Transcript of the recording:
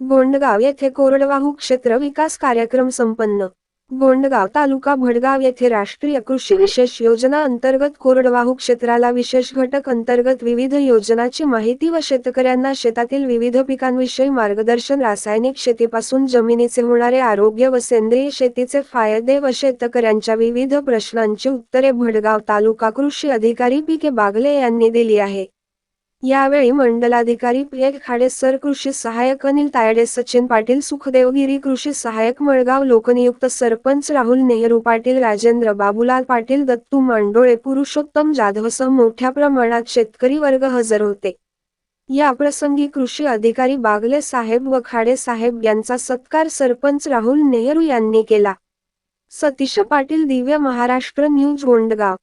गोंडगाव येथे कोरडवाहू क्षेत्र विकास कार्यक्रम संपन्न. गोंडगाव तालुका भडगाव येथे राष्ट्रीय कृषी विशेष योजना अंतर्गत कोरडवाहू क्षेत्राला विशेष घटक अंतर्गत विविध योजनाची माहिती व शेतकऱ्यांना शेतातील विविध पिकांविषयी मार्गदर्शन रासायनिक शेतीपासून जमिनीचे होणारे आरोग्य व सेंद्रिय शेतीचे फायदे व शेतकऱ्यांच्या विविध प्रश्नांची उत्तरे भडगाव तालुका कृषी अधिकारी पी के बागले यांनी दिली आहे. यावेळी मंडलाधिकारी प्रिय खाडे सर कृषी सहाय्यक अनिल तायडे सचिन पाटील सुखदेवगिरी कृषी सहाय्यक मळगाव लोकनियुक्त सरपंच राहुल नेहरू पाटील राजेंद्र बाबूलाल पाटील दत्तू मांडोळे पुरुषोत्तम जाधवसह मोठ्या प्रमाणात शेतकरी वर्ग हजर होते. या प्रसंगी कृषी अधिकारी बागले साहेब व खाडे साहेब यांचा सत्कार सरपंच राहुल नेहरू यांनी केला. सतीश पाटील दिव्य महाराष्ट्र न्यूज गोंडगाव.